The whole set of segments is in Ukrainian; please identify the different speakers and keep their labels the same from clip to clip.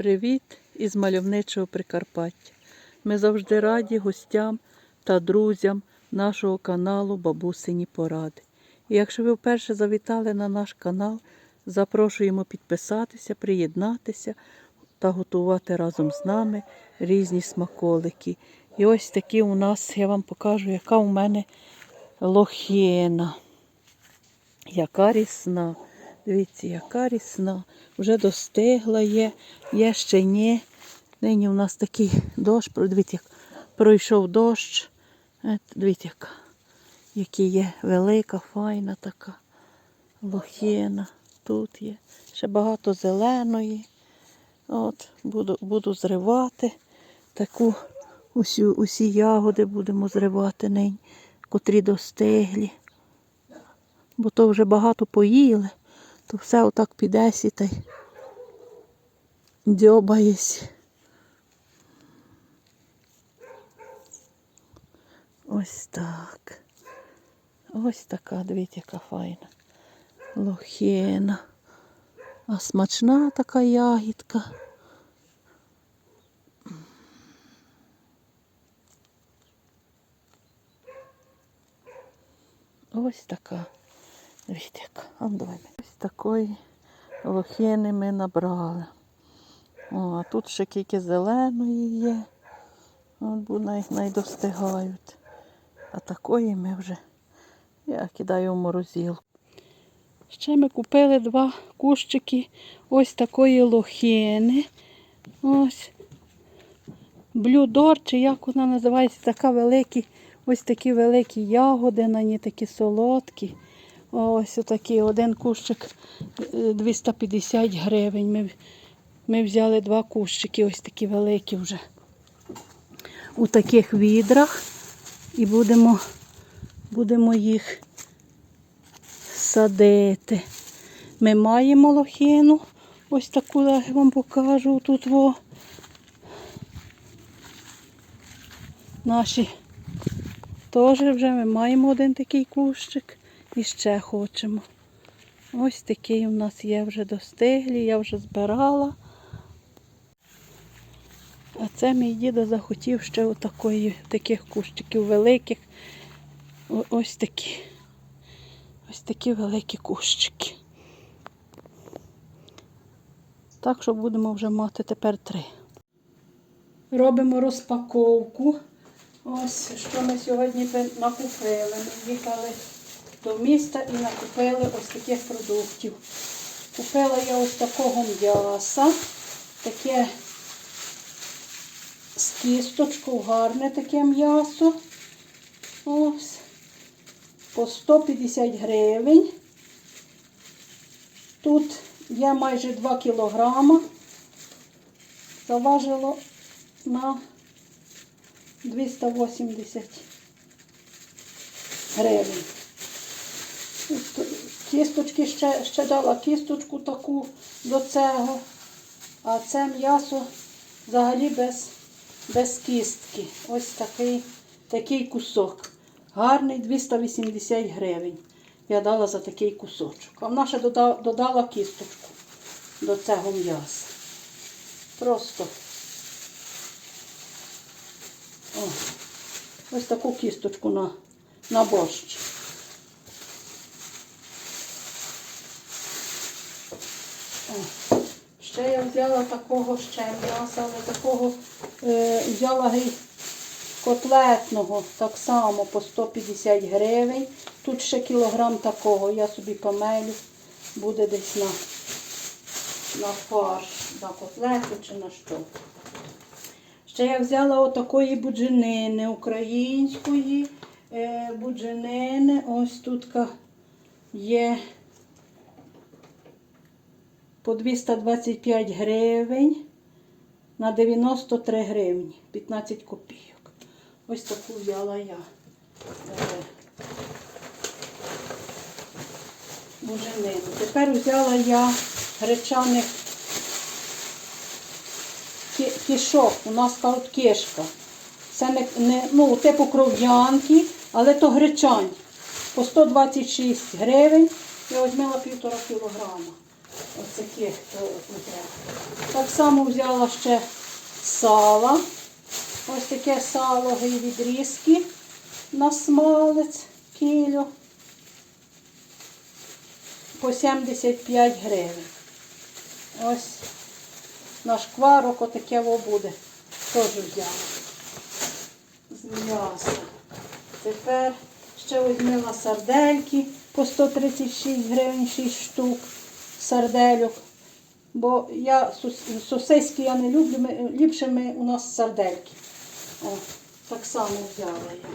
Speaker 1: Привіт із мальовничого Прикарпаття. Ми завжди раді гостям та друзям нашого каналу Бабусині Поради. І якщо ви вперше завітали на наш канал, запрошуємо підписатися, приєднатися та готувати разом з нами різні смаколики. І ось такі у нас, я вам покажу, яка у мене лохєна. Яка рісна. Дивіться, яка рісна. Вже достигла є, є ще ні. Нині у нас такий дощ, дивіться, як пройшов дощ. Дивіться, яка, які є велика, файна така лохєна. Тут є. Ще багато зеленої. От, буду, буду зривати таку усю, усі ягоди будемо зривати нині, котрі достиглі. Бо то вже багато поїли, то все отак підесі та й дзьобаєсь. Ось так. Ось така, дивіться, яка файна. Лохєна. А смачна така ягідка. Ось така. А ну. Ось такої лохини ми набрали. О, а тут ще кілька зеленої є. От бо най, най достигають. А такої ми вже я кидаю в морозилку. Ще ми купили два кущики ось такої лохини. Ось блюдор, чи як вона називається, така великі, ось такі великі ягоди, на ній такі солодкі. Ось отакий один кущик е, 250 гривень. Ми, ми взяли два кущики, ось такі великі вже. У таких відрах. І будемо, будемо їх садити. Ми маємо лохину. Ось таку я вам покажу тут во. Наші теж вже ми маємо один такий кущик і ще хочемо. Ось такий у нас є вже достиглі, я вже збирала. А це мій дідо захотів ще отакої, таких кущиків великих. Ось такі. Ось такі великі кущики. Так що будемо вже мати тепер три. Робимо розпаковку. Ось що ми сьогодні накупили. Ми їхали до міста і накупили ось таких продуктів. Купила я ось такого м'яса. Таке з кісточкою, гарне таке м'ясо. Ось. По 150 гривень. Тут є майже 2 кілограма. Заважило на 280 гривень. Кісточки ще, ще дала кісточку таку до цього. А це м'ясо взагалі без, без кістки. Ось такий, такий кусок. Гарний 280 гривень. Я дала за такий кусочок. А вона ще дода- додала кісточку до цього м'яса. Просто о, ось таку кісточку на, на борщ. Ще я взяла такого ще м'яса, але такого е, взяла котлетного так само по 150 гривень. Тут ще кілограм такого, я собі помелю, буде десь на, на фарш, на котлету чи на що. Ще я взяла отакої будженини української е, будженини. Ось тут є по 225 гривень на 93 гривні, 15 копійок. Ось таку взяла я. е, Буженину. Тепер взяла я гречаних кишок. У нас кажуть кишка. Це не, не ну, типу кров'янки, але то гречань. По 126 гривень я візьмела півтора кілограма. Оцяких то. Так само взяла ще сала. Ось таке сало і відрізки на смалець кілю по 75 гривень. Ось наш кварок отаке во буде. Теж взяла. З м'яса. Тепер ще візьмила сардельки по 136 гривень 6 штук сардельок. Бо я сосиски я не люблю, ліпше ми, у нас сардельки. О, так само взяла я.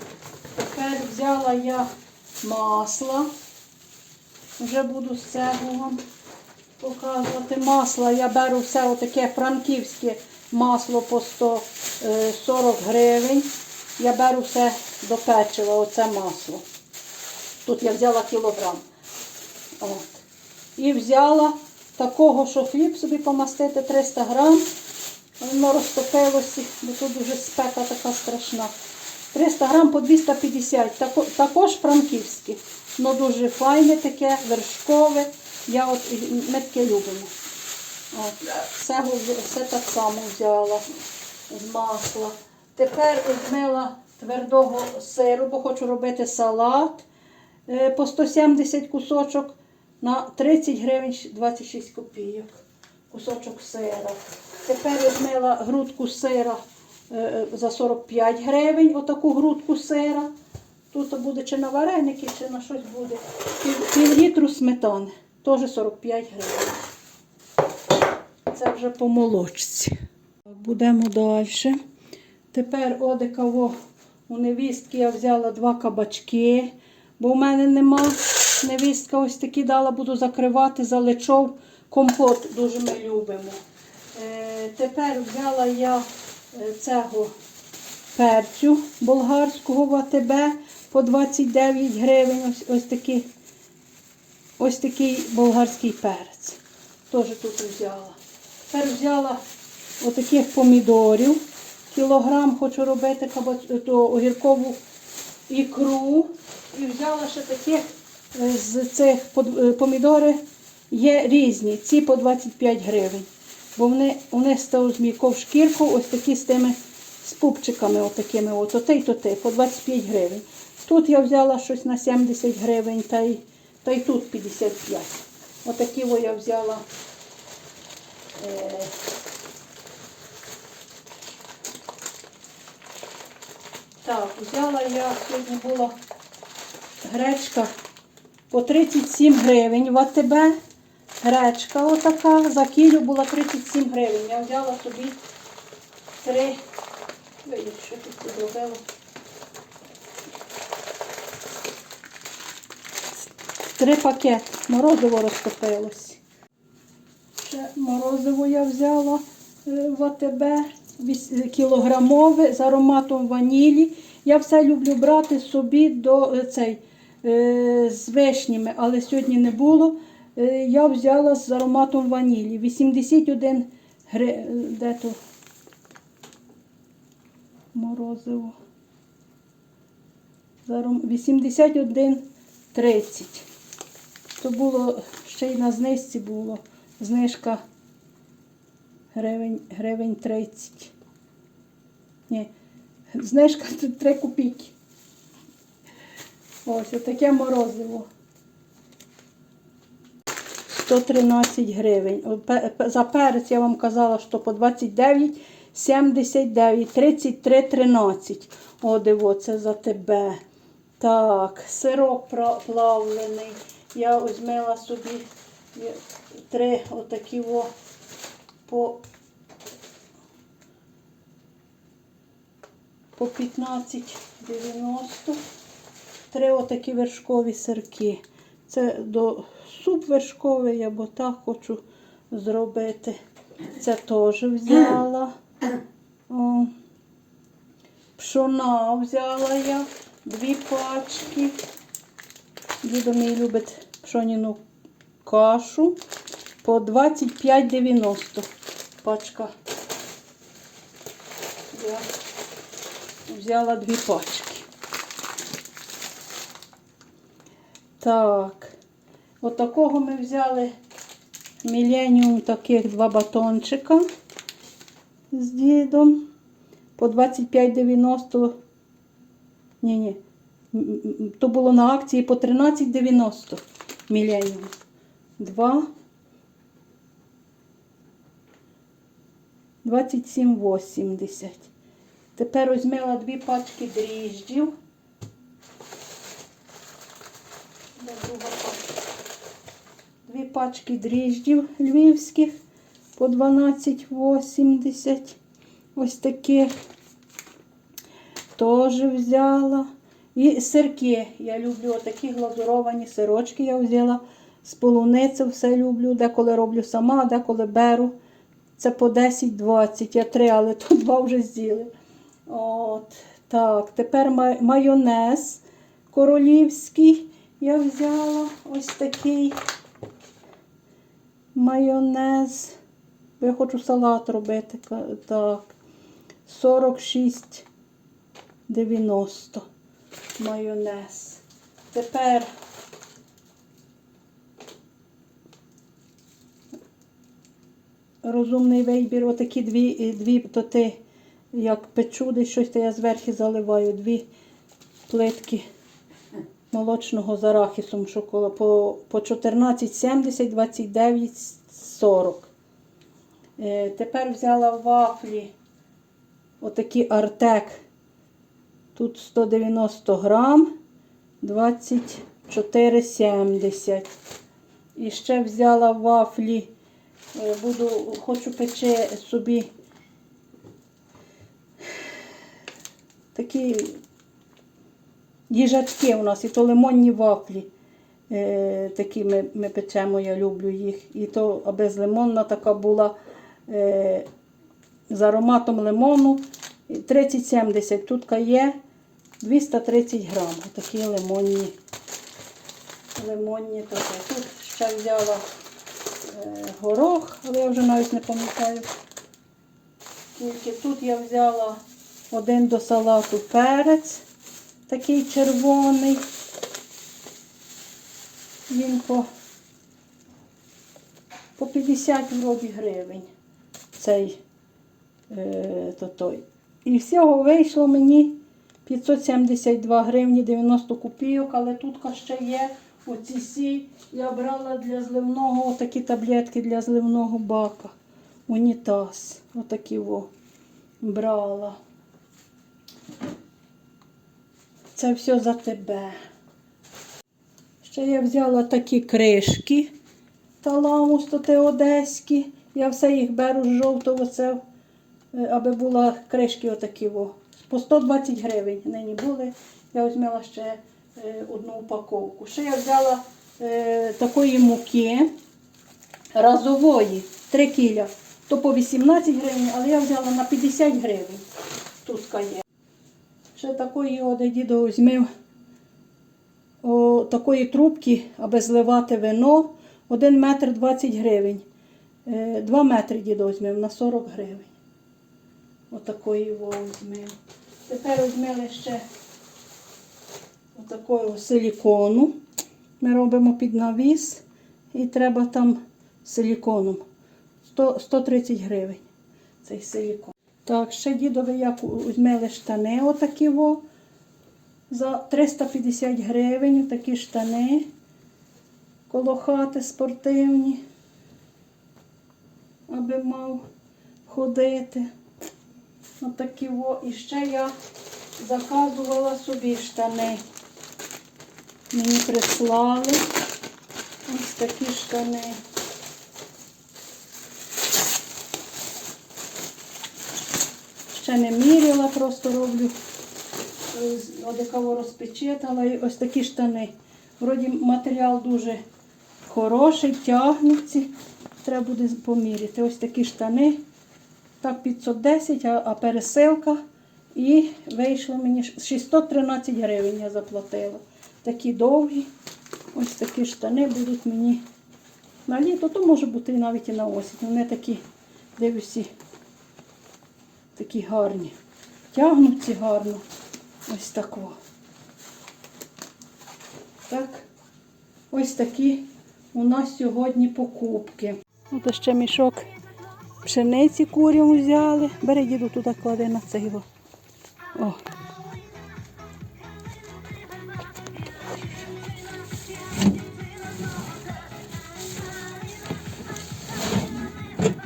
Speaker 1: Тепер взяла я масло. Вже буду з цього вам показувати. Масло. Я беру все отаке франківське масло по 140 гривень. Я беру все до печива, оце масло. Тут я взяла кілограм. От. І взяла такого, що хліб собі помастити 300 грам. Воно розтопилося, бо тут дуже спека така страшна. 300 грам по 250, тако- також франківське. Воно дуже файне таке, вершкове. Я от, ми таке любимо. От. Все, все так само взяла з масла. Тепер візьмела твердого сиру, бо хочу робити салат е, по 170 кусочок на 30 гривень 26 копійок. Кусочок сира. Тепер візьмела грудку сира е, за 45 гривень, отаку грудку сира. Тут буде чи на вареники, чи на щось буде. Пів літру сметани, теж 45 гривень. Це вже по молочці. Будемо далі. Тепер одекаво у невістки я взяла два кабачки, бо в мене нема. Невістка ось такі дала, буду закривати, заличов. Компот дуже ми любимо. Е, тепер взяла я е, цього перцю болгарського в АТБ по 29 гривень. Ось, ось такий Ось такий болгарський перець. Теж тут взяла. Тепер взяла отаких помідорів. Кілограм хочу робити кабац- то огіркову ікру. І взяла ще таких з цих е, помідори є різні. Ці по 25 гривень. Бо вони, вони змійков шкірку, ось такі з тими з пупчиками, отакими, от, оте й те, по 25 гривень. Тут я взяла щось на 70 гривень, та й, та й тут 55. Отакі во я взяла. Е, так, взяла я, сьогодні була гречка по 37 гривень в АТБ. Гречка отака, за кілю була 37 гривень. Я взяла собі три. Ой, що тут зробила? Три пакети. Морозиво розтопилось. Ще морозиво я взяла е, в АТБ кілограмове з ароматом ванілі. Я все люблю брати собі до е, цей, е, з вишнями, але сьогодні не було. Е, Я взяла з ароматом ванілі. 81 гри... де то морозиво. З аром- 81,30. То було ще й на знижці було. Знижка гривень, гривень 30. Ні, знижка тут 3 копійки. Ось отаке морозиво. 113 гривень. За перець я вам казала, що по 29, 79, 33, 13. О, диво, це за тебе. Так, сирок пра- плавлений. Я візьмела собі три отакі о, по, по 15,90. Три отакі вершкові сирки. Це до суп вершковий, я бо так хочу зробити. Це теж взяла. О. Пшона взяла я, дві пачки. Дідо мій любить пшоніну кашу по 25,90 пачка. Я взяла дві пачки. Так, отакого ми взяли Міленіум таких два батончика з дідом. По 25,90. Ні, ні. М, м, То було на акції по 13,90 міленіум. Два. 27,80. Тепер візьмела дві пачки дріжджів. Де друга пачка? Дві пачки дріжджів львівських по 12,80. Ось таких. Теж взяла. І сирки. Я люблю отакі глазуровані сирочки. Я взяла з полуниці, все люблю. Деколи роблю сама, деколи беру. Це по 10-20. Я три, але тут два вже з'їли. От, так, тепер майонез королівський. Я взяла ось такий майонез. Бо я хочу салат робити. Так. 46,90 майонез. Тепер розумний вибір. Отакі дві, е, дві то ти, як печу, десь щось, то я зверху заливаю дві плитки молочного з арахісом шокола по, по 14,70, 29,40. Е, тепер взяла вафлі. Отакі Артек. Тут 190 грам, 24,70. І ще взяла вафлі. Е, Буду, хочу пече собі такі їжачки у нас, і то лимонні вафлі. Е, такі ми, ми печемо, я люблю їх. І то безлимонна така була е, з ароматом лимону. 30-70. Тут є 230 грам. Такі лимонні. Лимонні такі. Тут ще взяла е, горох, але я вже навіть не пам'ятаю. Тільки тут я взяла один до салату перець, такий червоний. Він по, по 50 вроді гривень. Цей е, то той. І всього вийшло мені 572 гривні 90 копійок, але тут ще є оці сі. Я брала для зливного такі таблетки для зливного бака. Унітаз. Отакі во брала. Це все за тебе. Ще я взяла такі кришки таламус, те одеські. Я все їх беру з жовтого, це, е, аби була кришки отакі. Во. По 120 гривень нині були. Я візьмела ще е, одну упаковку. Ще я взяла е, такої муки разової 3 кіля. То по 18 гривень, але я взяла на 50 гривень. Тут є. Ще такої оде дідо візьмив о, такої трубки, аби зливати вино. 1 метр 20 гривень. 2 метри дідо візьмив на 40 гривень. Отакої його візьмив. Тепер візьмели ще отакого силікону. Ми робимо під навіс і треба там силіконом. 100, 130 гривень цей силікон. Так, ще дідові як візьмели штани отакі во. За 350 гривень такі штани. Коло хати спортивні. Аби мав ходити. Отакі во. І ще я заказувала собі штани. Мені прислали ось такі штани. Ще не міряла, просто роблю е, одекаво розпечатала і ось такі штани. Вроді матеріал дуже хороший, тягнуться. Треба буде поміряти. Ось такі штани. Так, 510, а, а пересилка. І вийшло мені 613 гривень я заплатила. Такі довгі. Ось такі штани будуть мені на літо, то може бути навіть і на осінь. Вони такі, дивлюся, такі гарні. Тягнуться гарно. Ось тако. Так. Ось такі у нас сьогодні покупки. Ось ще мішок пшениці курям взяли. Бери діду туди клади на це його. О.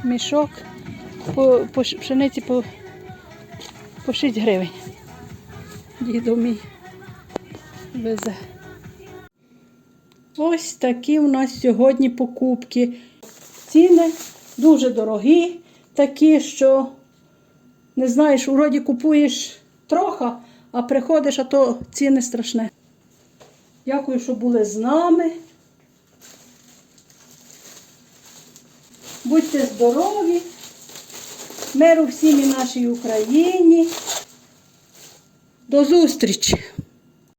Speaker 1: Мішок по, по пшениці по, по 6 гривень. Дідо мій везе. Ось такі у нас сьогодні покупки. Ціни дуже дорогі, такі, що не знаєш, вроді купуєш трохи, а приходиш, а то ціни страшне. Дякую, що були з нами. Будьте здорові, миру всім і нашій Україні. До зустрічі!